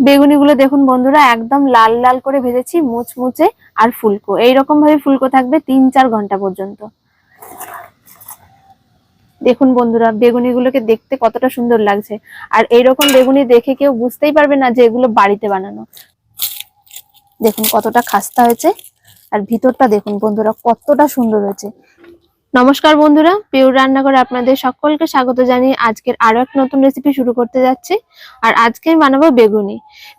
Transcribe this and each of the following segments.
বেগুনিগুলো দেখুন বন্ধুরা, একদম লাল লাল করে ভেজেছি, মুচমুচে আর ফুলকো। এইরকম ভাবে ফুলকো থাকবে তিন চার ঘণ্টা পর্যন্ত। দেখুন বন্ধুরা, বেগুনিগুলোকে দেখতে কতটা সুন্দর লাগছে। আর এইরকম বেগুনি দেখে কেউ বুঝতেই পারবে না যে এগুলো বাড়িতে বানানো। দেখুন কতটা খাস্তা হয়েছে। আর ভিতরটা দেখুন বন্ধুরা, কতটা সুন্দর হয়েছে। নমস্কার বন্ধুরা, পিওর রান্নাঘরে আপনাদের সকলকে স্বাগত জানিয়ে আজকের আরও এক নতুন রেসিপি শুরু করতে যাচ্ছি। আর আজকে বানাবো বেগুনি।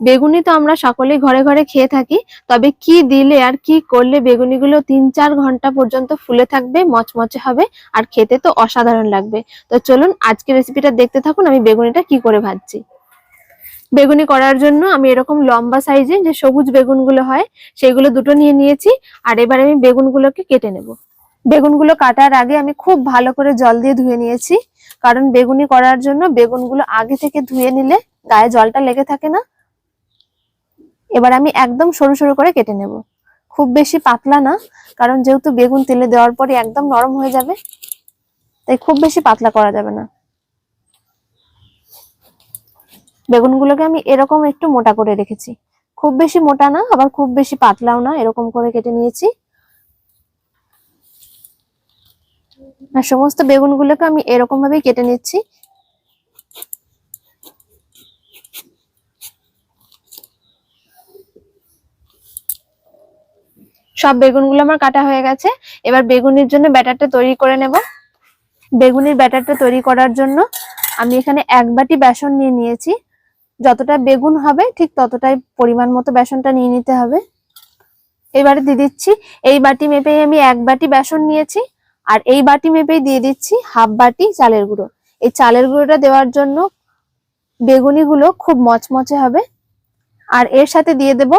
বেগুনি তো আমরা সকলেই ঘরে ঘরে খেয়ে থাকি, তবে কি দিলে আর কি করলে বেগুনিগুলো তিন চার ঘণ্টা পর্যন্ত ফুলে থাকবে, মচমচে হবে, আর খেতে তো অসাধারণ লাগবে। তো চলুন আজকে রেসিপিটা দেখতে থাকুন, আমি বেগুনিটা কি করে ভাজছি। বেগুনি করার জন্য আমি এরকম লম্বা সাইজে যে সবুজ বেগুনগুলো হয়, সেগুলো দুটো নিয়ে নিয়েছি, আর এবার আমি বেগুনগুলোকে কেটে নেব। বেগুনগুলো কাটার আগে আমি খুব ভালো করে জল দিয়ে ধুয়ে নিয়েছি। কারণ বেগুনি করার জন্য বেগুনগুলো আগে থেকে ধুয়ে নিলে গায়ে জলটা লেগে থাকে না। এবার আমি একদম সরু সরু করে কেটে নেব। খুব বেশি পাতলা না, কারণ যেহেতু বেগুন তেলে দেওয়ার পরে একদম নরম হয়ে যাবে, তাই খুব বেশি পাতলা করা যাবে না। বেগুনগুলোকে আমি এরকম একটু মোটা করে রেখেছি। খুব বেশি মোটা না, আবার খুব বেশি পাতলাও না, এরকম করে কেটে নিয়েছি। আর সমস্ত বেগুনগুলোকে আমি এরকম ভাবেই কেটে নিচ্ছি। সব বেগুনগুলো আমার কাটা হয়ে গেছে। এবার বেগুনের জন্য ব্যাটারটা তৈরি করে নেব। বেগুনের ব্যাটারটা তৈরি করার জন্য আমি এখানে এক বাটি বেসন নিয়ে নিয়েছি। যতটা বেগুন হবে ঠিক ততটাই পরিমাণ মতো বেসনটা নিয়ে নিতে হবে। এবারে দিয়ে দিচ্ছি। এই বাটি মেপেই আমি এক বাটি বেসন নিয়েছি। আর এই বাটি মেপেই দিয়ে দিচ্ছি হাফ বাটি চালের গুঁড়ো। এই চালের গুঁড়োটা দেওয়ার জন্য বেগুনি বেগুনিগুলো খুব মচমচে হবে। আর এর সাথে দিয়ে দেব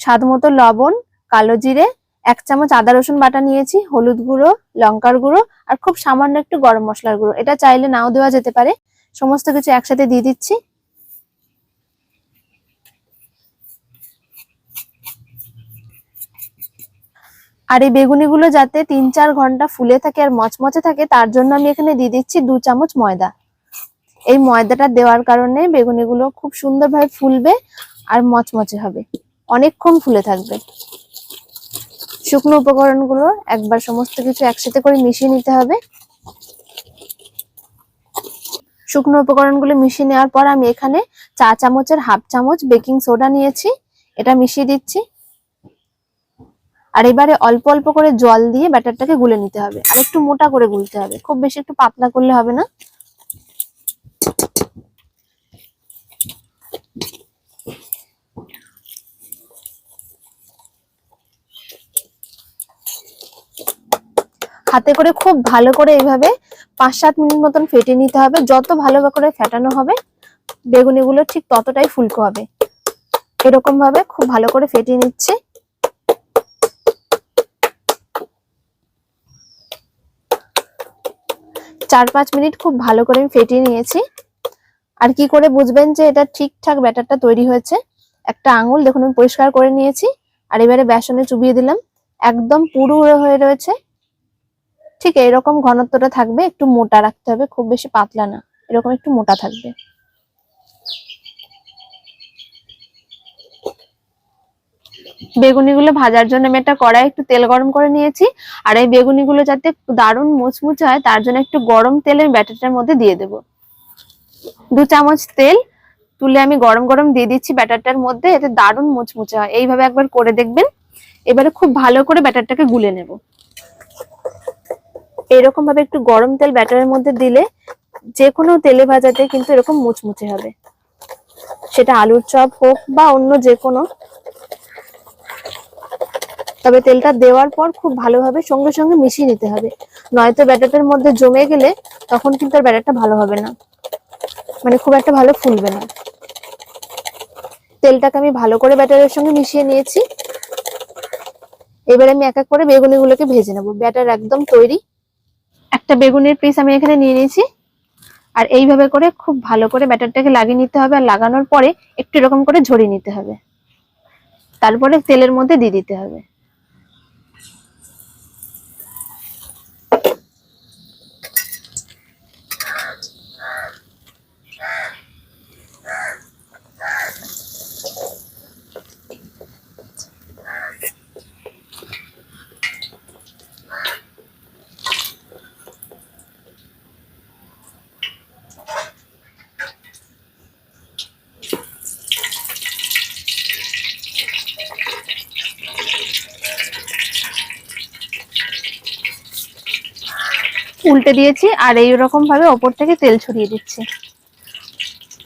স্বাদ মতো লবণ, কালো জিরে, এক চামচ আদা রসুন বাটা নিয়েছি, হলুদ গুঁড়ো, লঙ্কার গুঁড়ো আর খুব সামান্য একটু গরম মশলার গুঁড়ো। এটা চাইলে নাও দেওয়া যেতে পারে। সমস্ত কিছু একসাথে দিয়ে দিচ্ছি। আর এই বেগুনিগুলো যাতে তিন চার ঘণ্টা ফুলে থাকে আর মচমচে থাকে, তার জন্য আমি এখানে দিয়ে দিচ্ছি দু চামচ ময়দা। এই ময়দাটা দেওয়ার কারণে বেগুনিগুলো খুব সুন্দরভাবে ফুলবে আর মচমচে হবে। অনেকক্ষণ ফুলে থাকবে। শুকনো উপকরণগুলো একবার সমস্ত কিছু একসাথে করে মিশিয়ে নিতে হবে। শুকনো উপকরণগুলো মিশিয়ে নেওয়ার পর আমি এখানে চা চামচের হাফ চামচ বেকিং সোডা নিয়েছি। এটা মিশিয়ে দিচ্ছি। আর এবারে অল্প অল্প করে জল দিয়ে ব্যাটারটাকে গুলে নিতে হবে। আর একটু মোটা করে গুলতে হবে। খুব বেশি একটু পাতলা করলে হবে না। হাতে করে খুব ভালো করে এইভাবে পাঁচ সাত মিনিট মতন ফেটে নিতে হবে। যত ভালো করে ফেটানো হবে, বেগুনিগুলো ঠিক ততটাই ফুলকো হবে। এরকম ভাবে খুব ভালো করে ফেটিয়ে নিচ্ছে। চার পাঁচ মিনিট খুব ভালো করে আমি ফেটিয়ে নিয়েছি। আর কি করে বুঝবেন যে এটা ঠিকঠাক ব্যাটারটা তৈরি হয়েছে? একটা আঙুল দেখুন, আমি পরিষ্কার করে নিয়েছি। আর এবারে বেসনে চুবিয়ে দিলাম। একদম পুরো হয়ে রয়েছে। ঠিক এরকম ঘনত্বটা থাকবে, একটু মোটা রাখতে হবে, খুব বেশি পাতলা না। এরকম একটু মোটা থাকবে। বেগুনিগুলো ভাজার জন্য আমি একটা কড়াই একটু তেল গরম করে নিয়েছি। আর এই বেগুনিগুলো যাতে দারুণ মুচমুচে হয়, তার জন্য একটু গরম তেলের ব্যাটারটার মধ্যে দিয়ে দেব। দু চামচ তেল তুলে আমি গরম গরম দিয়ে দিচ্ছি ব্যাটারটার মধ্যে, এতে দারুণ মুচমুচে হয়। এইভাবে একবার করে দেখবেন। এবারে খুব ভালো করে ব্যাটারটাকে গুলে নেব। এরকম ভাবে একটু গরম তেল ব্যাটারের মধ্যে দিলে যে কোনো তেলে ভাজাতে কিন্তু এরকম মুচমুচে হবে। সেটা আলুর চপ হোক বা অন্য যে কোনো তবে তেলটা দেওয়ার পর খুব ভালোভাবে সঙ্গে সঙ্গে মিশিয়ে নিতে হবে। নয়তো ব্যাটারটার মধ্যে জমে গেলে তখন কিন্তু আর ব্যাটারটা ভালো হবে না। মানে খুব একটা ভালো ফুলবে না। তেলটাকে আমি ভালো করে ব্যাটারের সঙ্গে মিশিয়ে নিয়েছি। এবারে আমি এক এক করে বেগুনিগুলোকে ভেজে নেব। ব্যাটার একদম তৈরি। একটা বেগুনের পিস আমি এখানে নিয়ে নিয়েছি। আর এইভাবে করে খুব ভালো করে ব্যাটারটাকে লাগিয়ে নিতে হবে। আর লাগানোর পরে একটু এরকম করে ঝরিয়ে নিতে হবে। তারপরে তেলের মধ্যে দিয়ে দিতে হবে। উল্টে দিয়েছি আর এই রকম ভাবে ওপর থেকে তেল ছড়িয়ে দিচ্ছি।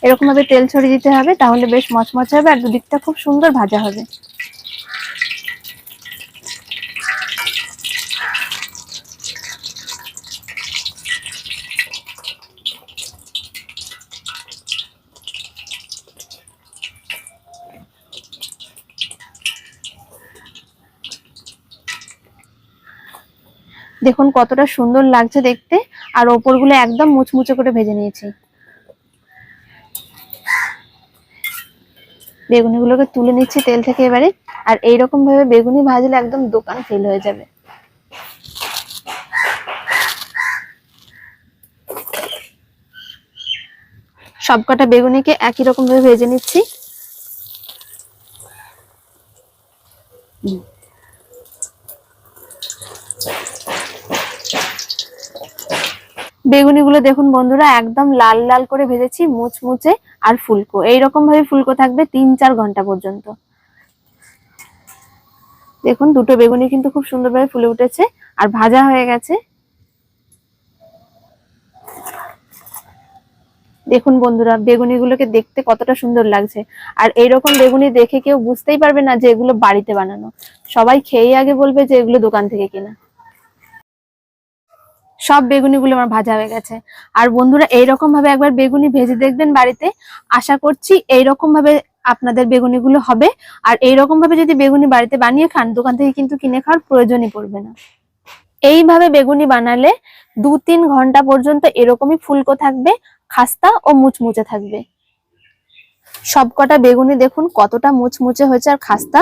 এরকম ভাবে তেল ছড়িয়ে দিতে হবে, তাহলে বেশ মচমচে হবে আর দুদিকটা খুব সুন্দর ভাজা হবে। দেখুন কতটা সুন্দর লাগছে দেখতে। আর ওপরগুলো একদম মুচমুচে করে ভেজে নিয়েছি। বেগুনিগুলোকে তুলে নিচ্ছি তেল থেকে এবারে। আর এইরকম ভাবে বেগুনি ভাজলে একদম দোকান ফেল হয়ে যাবে। সবকটা বেগুনিকে একই রকম ভাবে ভেজে নিচ্ছি। বেগুনিগুলো দেখুন বন্ধুরা, একদম লাল লাল করে ভেজেছি, মুচমুচে আর ফুলকো। এইরকম ভাবে ফুলকো থাকবে তিন চার ঘণ্টা পর্যন্ত। দেখুন, দুটো বেগুনি কিন্তু খুব সুন্দরভাবে ফুলে উঠেছে আর ভাজা হয়ে গেছে। দেখুন বন্ধুরা, বেগুনিগুলোকে দেখতে কতটা সুন্দর লাগছে। আর এইরকম বেগুনি দেখে কেউ বুঝতেই পারবে না যে এগুলো বাড়িতে বানানো। সবাই খেয়ে আগে বলবে যে এগুলো দোকান থেকে কেনা। সব বেগুনিগুলো আমার ভাজা হয়ে গেছে। আর বন্ধুরা এইরকম ভাবে একবার বেগুনি ভেজে দেখবেন বাড়িতে। আশা করছি এইরকম ভাবে আপনাদের বেগুনিগুলো হবে। আর এইরকম ভাবে যদি বেগুনি বাড়িতে বানিয়ে খান, দোকান থেকে কিন্তু কিনে খাওয়ার প্রয়োজনই পড়বে না। এইভাবে বেগুনি বানালে দু তিন ঘণ্টা পর্যন্ত এরকমই ফুলকো থাকবে, খাস্তা ও মুচমুচে থাকবে। সবকটা বেগুনি দেখুন কতটা মুচমুচে হয়েছে আর খাস্তা।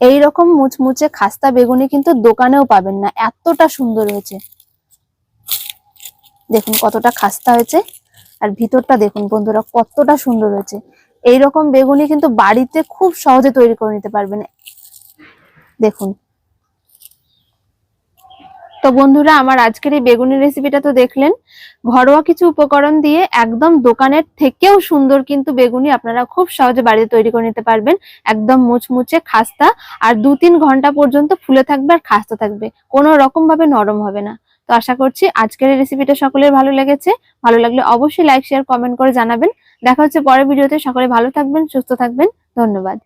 এই রকম মুচমুচে খাস্তা বেগুনি কিন্তু দোকানেও পাবেন না। এতটা সুন্দর হয়েছে। দেখুন কতটা খাস্তা হয়েছে। আর ভিতরটা দেখুন বন্ধুরা, কতটা সুন্দর হয়েছে। এই রকম বেগুনি কিন্তু বাড়িতে খুব সহজে তৈরি করে নিতে পারবেন। দেখুন তো বন্ধুরা, আমার আজকের এই বেগুনি রেসিপিটা তো দেখলেন। ঘরোয়া কিছু উপকরণ দিয়ে একদম দোকানের থেকেও সুন্দর কিন্তু বেগুনি আপনারা খুব সহজে বাড়িতে তৈরি করে নিতে পারবেন। একদম মুচমুচে, খাস্তা, আর দু তিন ঘণ্টা পর্যন্ত ফুলে থাকবে আর খাস্তা থাকবে। কোনো রকম ভাবে নরম হবে না। তো আশা করছি আজকের এই রেসিপিটা সকলের ভালো লেগেছে। ভালো লাগলে অবশ্যই লাইক শেয়ার কমেন্ট করে জানাবেন। দেখা হচ্ছে পরের ভিডিওতে। সকলে ভালো থাকবেন, সুস্থ থাকবেন। ধন্যবাদ।